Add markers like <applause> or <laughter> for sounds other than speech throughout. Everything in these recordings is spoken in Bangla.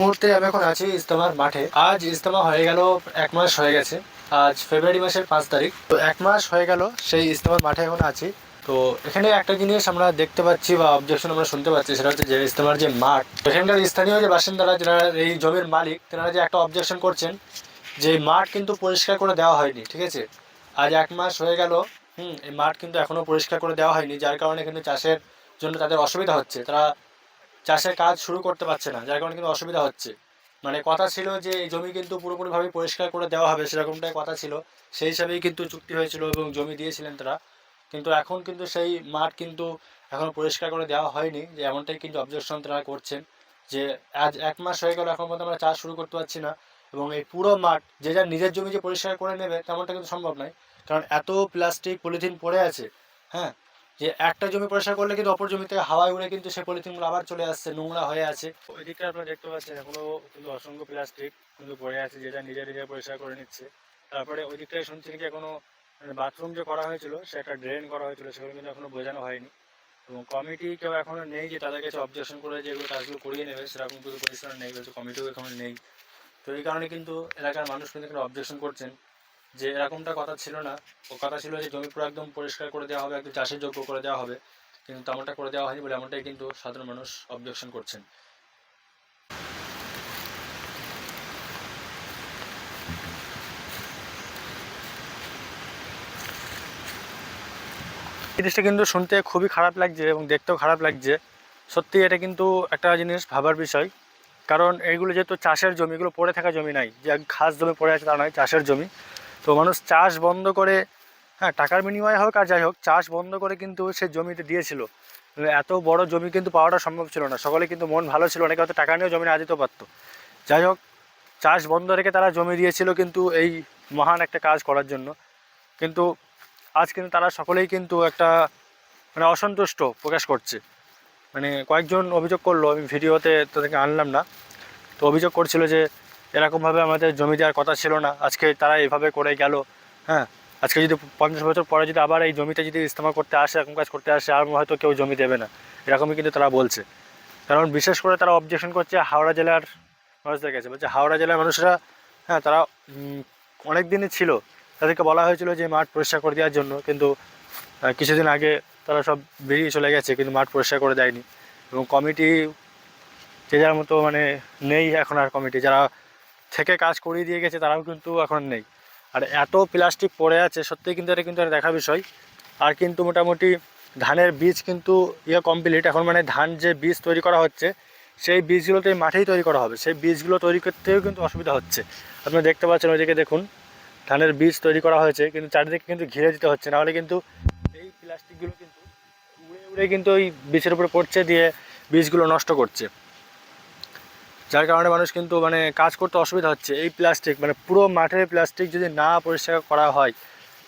মুহূর্তে আমি এখন আছি ইস্তেমার মাঠে। আজ ইস্তেমা হয়ে গেল এক মাস হয়ে গেছে। আজ ফেব্রুয়ারি মাসের পাঁচ তারিখ। তো এক মাস হয়ে গেল, সেই ইস্তেমার মাঠে এখন আছি। তো এখানে একটা জিনিস আমরা দেখতে পাচ্ছি বা অবজেকশন আমরা শুনতে পাচ্ছি, সেটা হচ্ছে যে ইস্তেমার যে মাঠ, এখানকার স্থানীয় যে বাসিন্দারা, যারা এই জমির মালিক, তেনারা যে একটা অবজেকশন করছেন যে মাঠ কিন্তু পরিষ্কার করে দেওয়া হয়নি, ঠিক আছে? আজ এক মাস হয়ে গেল, হুম, এই মাঠ কিন্তু এখনও পরিষ্কার করে দেওয়া হয়নি, যার কারণে কিন্তু চাষের জন্য তাদের অসুবিধা হচ্ছে। তারা চাষের কাজ শুরু করতে পারছে না, যার কারণে কিন্তু অসুবিধা হচ্ছে। মানে কথা ছিল যে জমি কিন্তু পুরোপুরিভাবে পরিষ্কার করে দেওয়া হবে, সেরকমটাই কথা ছিল। সেই হিসাবেই কিন্তু চুক্তি হয়েছিল এবং জমি দিয়েছিলেন তারা। কিন্তু এখন কিন্তু সেই মাঠ কিন্তু এখনও পরিষ্কার করে দেওয়া হয়নি, যে এমনটাই কিন্তু অবজেকশন তারা করছেন, যে আজ এক মাস হয়ে গেল, এখন পর্যন্ত আমরা চাষ শুরু করতে পারছি না। এবং এই পুরো মাঠ, যে যার নিজের জমি যে পরিষ্কার করে নেবে, তেমনটা কিন্তু সম্ভব নয়। কারণ এত প্লাস্টিক পলিথিন পড়ে আছে হ্যাঁ? যে একটা জমি পরিষ্কার করলে কিন্তু অপর জমিতে হাওয়ায় উড়ে কিন্তু সেই পলিথিনগুলো আবার চলে আসছে, নোংরা হয়ে আছে। ওই দিকটা আপনারা দেখতে পাচ্ছেন, এখনও কিন্তু অসংখ্য প্লাস্টিক কিন্তু পড়ে আছে, যেটা নিজে নিজে পরিষ্কার করে নিচ্ছে। তারপরে ওই দিকটায় শুনছি নাকি এখনও বাথরুম যে করা হয়েছিল, সে একটা ড্রেন করা হয়েছিল, সেগুলো কিন্তু এখনও বোঝানো হয়নি। এবং কমিটি কেউ এখনও নেই যে তাদের কাছে অবজেকশন করে যে এগুলো কাজগুলো করিয়ে নেবে, সেরকম কিন্তু পরিষ্কার নেই কমিটিও এখনও নেই। তো এই কারণে কিন্তু এলাকার মানুষ কিন্তু এখানে অবজেকশন করছেন। যে এরকমটা কথা ছিল না। ও কথা ছিল যে জমি পুরো একদম পরিষ্কার করে দেওয়া হবে, একদম চাষের যোগ্য করে দেওয়া হবে। কিন্তু তেমনটা করে দেওয়া হয়নি বলে এমনটাই কিন্তু সাধারণ মানুষ অবজেকশন করছেন। জিনিসটা কিন্তু শুনতে খুবই খারাপ লাগছে এবং দেখতেও খারাপ লাগছে। সত্যি এটা কিন্তু একটা জিনিস ভাবার বিষয়। কারণ এইগুলো যেহেতু চাষের জমি, এগুলো পড়ে থাকা জমি নাই। যে ঘাস জমি পড়ে আছে তা নয়, চাষের জমি। তো মানুষ চাষ বন্ধ করে হ্যাঁ টাকার বিনিময়ে হোক আর যাই হোক, চাষ বন্ধ করে কিন্তু সে জমিতে দিয়েছিল। এত বড় জমি কিন্তু পাওয়াটা সম্ভব ছিল না। সকলে কিন্তু মন ভালো ছিল অনেকে হয়তো টাকা নিয়েও জমি না দিতেও পারতো। যাই হোক, চাষ বন্ধ রেখে তারা জমি দিয়েছিল কিন্তু এই মহান একটা কাজ করার জন্য। কিন্তু আজ কিন্তু তারা সকলেই কিন্তু একটা মানে অসন্তুষ্ট প্রকাশ করছে। মানে কয়েকজন অভিযোগ করল, আমি ভিডিওতে তাদেরকে আনলাম না। তো অভিযোগ করছিল যে এরকমভাবে আমাদের জমি দেওয়ার কথা ছিল না। আজকে তারা এভাবে করে গেল হ্যাঁ? আজকে যদি পঞ্চাশ বছর পরে যদি আবার এই জমিতে যদি ইস্তেমা করতে আসে, এরকম কাজ করতে আসে, আর হয়তো কেউ জমি দেবে না। এরকমই কিন্তু তারা বলছে। কারণ বিশেষ করে তারা অবজেকশন করছে হাওড়া জেলার মানুষদের কাছে। বলছে হাওড়া জেলার মানুষরা হ্যাঁ তারা অনেক দিনই ছিল। তাদেরকে বলা হয়েছিল যে মাঠ পরিষ্কার করে দেওয়ার জন্য, কিন্তু কিছুদিন আগে তারা সব বেরিয়ে চলে গেছে, কিন্তু মাঠ পরিষ্কার করে দেয়নি। এবং কমিটি যে যার মতো মানে নেই এখন আর কমিটি। যারা থেকে কাজ করিয়ে দিয়ে গেছে, তারাও কিন্তু এখন নেই। আর এত প্লাস্টিক পড়ে আছে, সত্যিই কিন্তু এটা কিন্তু দেখার বিষয়। আর কিন্তু মোটামুটি ধানের বীজ কিন্তু ইয়ে কমপ্লিট এখন মানে ধান যে বীজ তৈরি করা হচ্ছে, সেই বীজগুলো তো এই মাঠেই তৈরি করা হবে। সেই বীজগুলো তৈরি করতেও কিন্তু অসুবিধা হচ্ছে। আপনারা দেখতে পাচ্ছেন ওইদিকে দেখুন, ধানের বীজ তৈরি করা হয়েছে, কিন্তু চারিদিকে কিন্তু ঘিরে দিতে হচ্ছে। নাহলে কিন্তু এই প্লাস্টিকগুলো কিন্তু উড়ে উড়ে কিন্তু ওই বীজের উপরে পড়ছে দিয়ে বীজগুলো নষ্ট করছে। যার কারণে মানুষ কিন্তু মানে কাজ করতে অসুবিধা হচ্ছে। এই প্লাস্টিক মানে পুরো মাঠের প্লাস্টিক যদি না পরিষ্কার করা হয়,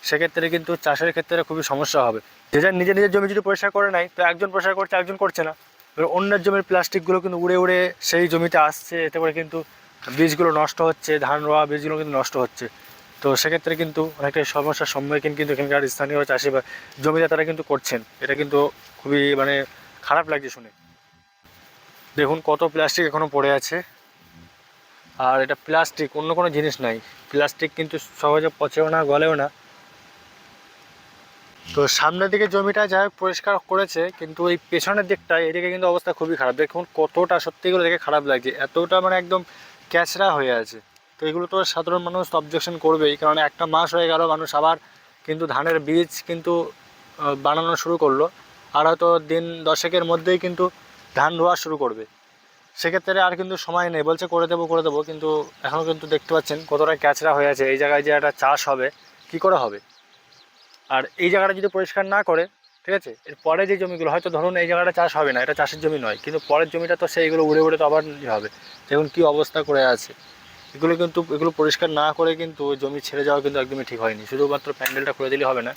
সেক্ষেত্রে কিন্তু চাষের ক্ষেত্রে খুবই সমস্যা হবে। যে যার নিজের নিজের জমি যদি পরিষ্কার করে নেয় তো একজন পরিষ্কার করছে একজন করছে না। এবার অন্যের জমির প্লাস্টিকগুলো কিন্তু উড়ে উড়ে সেই জমিতে আসছে, এতে করে কিন্তু বীজগুলো নষ্ট হচ্ছে, ধান রোয়া বীজগুলো কিন্তু নষ্ট হচ্ছে। তো সেক্ষেত্রে কিন্তু অনেকটা সমস্যার সম্মুখীন কিন্তু এখানকার স্থানীয় চাষি বা জমিদার তারা কিন্তু করছেন। এটা কিন্তু খুবই মানে খারাপ লাগছে শুনে। দেখুন কত প্লাস্টিক এখনও পড়ে আছে। আর এটা প্লাস্টিক অন্য কোনো জিনিস নাই। প্লাস্টিক কিন্তু সহজে পচেও না, গলেও না। তো সামনের দিকে জমিটা যাই পরিষ্কার করেছে, কিন্তু এই পেছনের দিকটায় এদিকে কিন্তু অবস্থা খুবই খারাপ। দেখুন কতটা সত্যি করে দেখে খারাপ লাগছে। এতটা মানে একদম ক্যাচরা হয়ে আছে। তো এগুলো তো সাধারণ মানুষ অবজেকশন করবেই, কারণ একটা মাস হয়ে গেল, মানুষ আবার কিন্তু ধানের বীজ কিন্তু বানানো শুরু করল। আর হয়তো দিন দশেকের মধ্যেই কিন্তু ধান রোয়া শুরু করবে। সেক্ষেত্রে আর কিন্তু সময় নেই। বলছে করে দেবো করে দেবো, কিন্তু এখনও কিন্তু দেখতে পাচ্ছেন কতটা ক্যাচরা হয়ে আছে। এই জায়গায় যে একটা চাষ হবে, কি করে হবে? আর এই জায়গাটা যদি পরিষ্কার না করে, ঠিক আছে? এর পরে যে জমিগুলো, হয়তো ধরুন এই জায়গাটা চাষ হবে না, এটা চাষের জমি নয়, কিন্তু পরের জমিটা তো সেইগুলো উড়ে উড়ে তো আবার হবে। দেখুন কী অবস্থা করে আছে। এগুলো কিন্তু, এগুলো পরিষ্কার না করে কিন্তু জমি ছেড়ে যাওয়া কিন্তু একদমই ঠিক হয়নি। শুধুমাত্র প্যান্ডেলটা করে দিলে হবে না।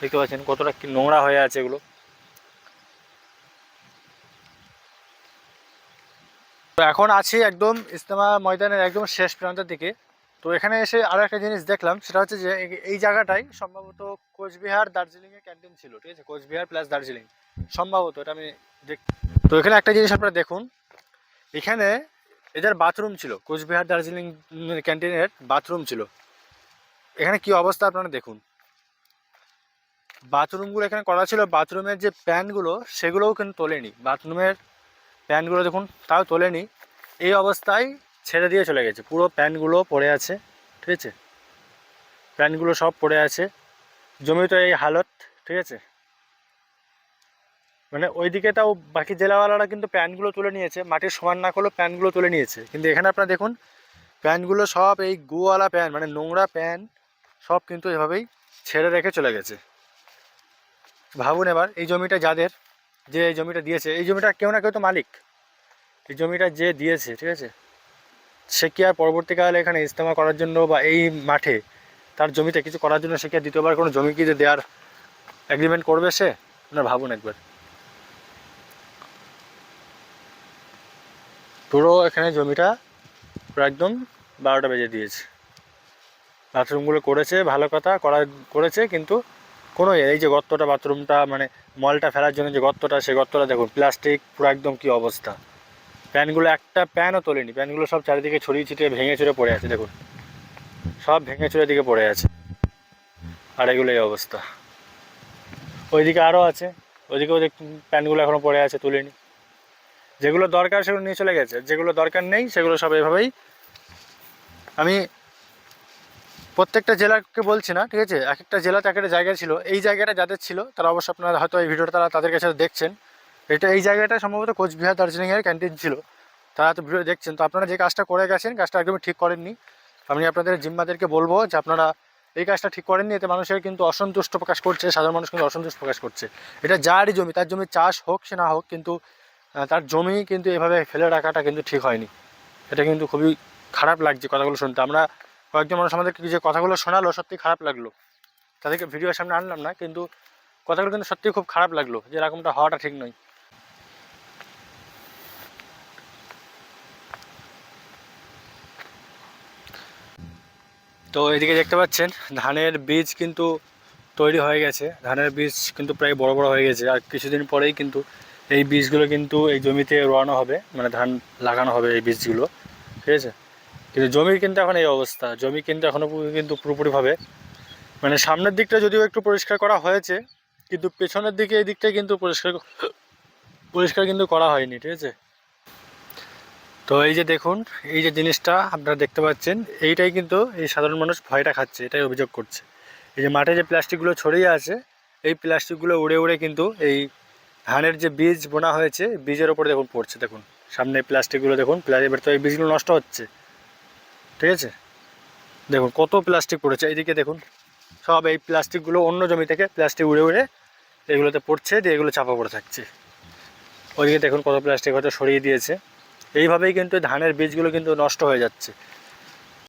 দেখতে পাচ্ছেন কতটা কি নোংরা হয়ে আছে এগুলো। তো এখন আছি একদম ইস্তেমা ময়দানের একদম শেষ প্রান্তের দিকে। তো এখানে এসে আরও একটা জিনিস দেখলাম, সেটা হচ্ছে যে এই- এই জায়গাটাই সম্ভবত কোচবিহার দার্জিলিংয়ের ক্যান্টিন ছিল, ঠিক আছে? কোচবিহার প্লাস দার্জিলিং, সম্ভবত এটা আমি দেখ, তো এখানে একটা জিনিস আপনারা দেখুন, এখানে এদের বাথরুম ছিল, কোচবিহার দার্জিলিং ক্যান্টিনের বাথরুম ছিল। এখানে কি অবস্থা আপনারা দেখুন। বাথরুমগুলো এখানে করা ছিল, বাথরুমের যে প্যানগুলো, সেগুলোও কিন্তু তোলেনি। বাথরুমের প্যানগুলো দেখুন, তাও তোলেনি। এই অবস্থায় ছেড়ে দিয়ে চলে গেছে। পুরো প্যানগুলো পড়ে আছে, ঠিক আছে? প্যানগুলো সব পড়ে আছে। জমি তো এই হালত, ঠিক আছে? মানে ওইদিকে তাও বাকি জেলাওয়ালারা কিন্তু প্যানগুলো তুলে নিয়েছে। মাটির সমান না করলেও প্যানগুলো তুলে নিয়েছে। কিন্তু এখানে আপনারা দেখুন প্যানগুলো সব এই গুওয়ালা প্যান মানে নোংরা প্যান সব কিন্তু এভাবেই ছেড়ে রেখে চলে গেছে। ভাবুন এবার, এই জমিটা যাদের যে এই জমিটা দিয়েছে, এই জমিটা কেউ না কেউ তো মালিক। এই জমিটা যে দিয়েছে, ঠিক আছে? সে কি আর পরবর্তীকালে এখানে ইস্তেমা করার জন্য বা এই মাঠে তার জমিতে কিছু করার জন্য সে কি আর দ্বিতীয়বার কোনো জমি কি যে দেওয়ার এগ্রিমেন্ট করবে সে? না ভাবুন একবার। পুরো এখানে জমিটা পুরো একদম বারোটা বেজে দিয়েছে। বাথরুমগুলো করেছে, ভালো কথা, করা করেছে, কিন্তু কোনো এই যে গর্তটা, বাথরুমটা মানে মলটা ফেলার জন্য যে গর্তটা, সেই গর্তটা দেখুন, প্লাস্টিক, পুরো একদম কি অবস্থা। প্যানগুলো একটা প্যানও তোলেনি প্যানগুলো সব চারিদিকে ছড়িয়ে ছিটিয়ে ভেঙে চুরে পড়ে আছে, দেখুন। সব ভেঙে চুরে দিকে পড়ে আছে। আর এগুলো এই অবস্থা। ওইদিকে আরও আছে, ওইদিকেও দেখ প্যানগুলো এখনও পড়ে আছে, তুলিনি। যেগুলো দরকার সেগুলো নিয়ে চলে গেছে, যেগুলো দরকার নেই, সেগুলো সব এভাবেই আমি প্রত্যেকটা জেলাকে বলছি না, ঠিক আছে? এক একটা জেলাতে এক একটা জায়গা ছিল। এই জায়গাটা যাদের ছিল, তারা অবশ্য আপনারা হয়তো এই ভিডিওটা তারা তাদের কাছে দেখছেন। এটা এই জায়গাটা সম্ভবত কোচবিহার, দার্জিলিংয়ের ক্যান্টিন ছিল। তারা তো ভিডিও দেখছেন। তো আপনারা যে কাজটা করে গেছেন, কাজটা একদমই ঠিক করেননি। আমি আপনাদের জিম্মাদেরকে বলব যে আপনারা এই কাজটা ঠিক করেননি, এতে মানুষের কিন্তু অসন্তুষ্ট প্রকাশ করছে, সাধারণ মানুষ কিন্তু অসন্তুষ্ট প্রকাশ করছে। এটা যারই জমি, তার জমি চাষ হোক সে না হোক, কিন্তু তার জমি কিন্তু এভাবে ফেলে রাখাটা কিন্তু ঠিক হয়নি। এটা কিন্তু খুবই খারাপ লাগছে কথাগুলো শুনতে। আমরা কয়েকজন মানুষ আমাদেরকে যে কথাগুলো শোনালো সত্যি খারাপ লাগল। তাদেরকে ভিডিওর সামনে আনলাম না, কিন্তু কথাগুলো কিন্তু সত্যি খুব খারাপ লাগল যে এরকমটা হওয়াটা ঠিক নয়। তো এদিকে দেখতে পাচ্ছেন, ধানের বীজ কিন্তু তৈরি হয়ে গেছে। ধানের বীজ কিন্তু প্রায় বড় বড় হয়ে গেছে, আর কিছুদিন পরেই কিন্তু এই বীজগুলো কিন্তু এই জমিতে রোয়ানো হবে মানে ধান লাগানো হবে এই বীজগুলো। ঠিক আছে? কিন্তু জমির কিন্তু এখন এই অবস্থা। জমি কিন্তু এখনও কিন্তু পুরোপুরিভাবে মানে সামনের দিকটা যদিও একটু পরিষ্কার করা হয়েছে, কিন্তু পেছনের দিকে এই দিকটা কিন্তু পরিষ্কার <coughs> পরিষ্কার কিন্তু করা হয়নি, ঠিক আছে? তো এই যে দেখুন, এই যে জিনিসটা আপনারা দেখতে পাচ্ছেন, এইটাই কিন্তু এই সাধারণ মানুষ ভয়টা খাচ্ছে, এটাই অভিযোগ করছে। এই যে মাঠে যে প্লাস্টিকগুলো ছড়িয়ে আছে, এই প্লাস্টিকগুলো উড়ে উড়ে কিন্তু এই ধানের যে বীজ বোনা হয়েছে, বীজের ওপরে দেখুন পড়ছে, দেখুন। সামনে প্লাস্টিকগুলো দেখুন এবার তো এই বীজগুলো নষ্ট হচ্ছে। ঠিক আছে? দেখুন, কত প্লাস্টিক পড়েছে। এইদিকে দেখুন, সব এই প্লাস্টিকগুলো অন্য জমি থেকে প্লাস্টিক উড়ে উড়ে এগুলোতে পড়ছে, দিয়ে এগুলো চাপা পড়ে থাকছে। ওইদিকে দেখুন কত প্লাস্টিক হয়তো সরিয়ে দিয়েছে। এইভাবেই কিন্তু ধানের বীজগুলো কিন্তু নষ্ট হয়ে যাচ্ছে।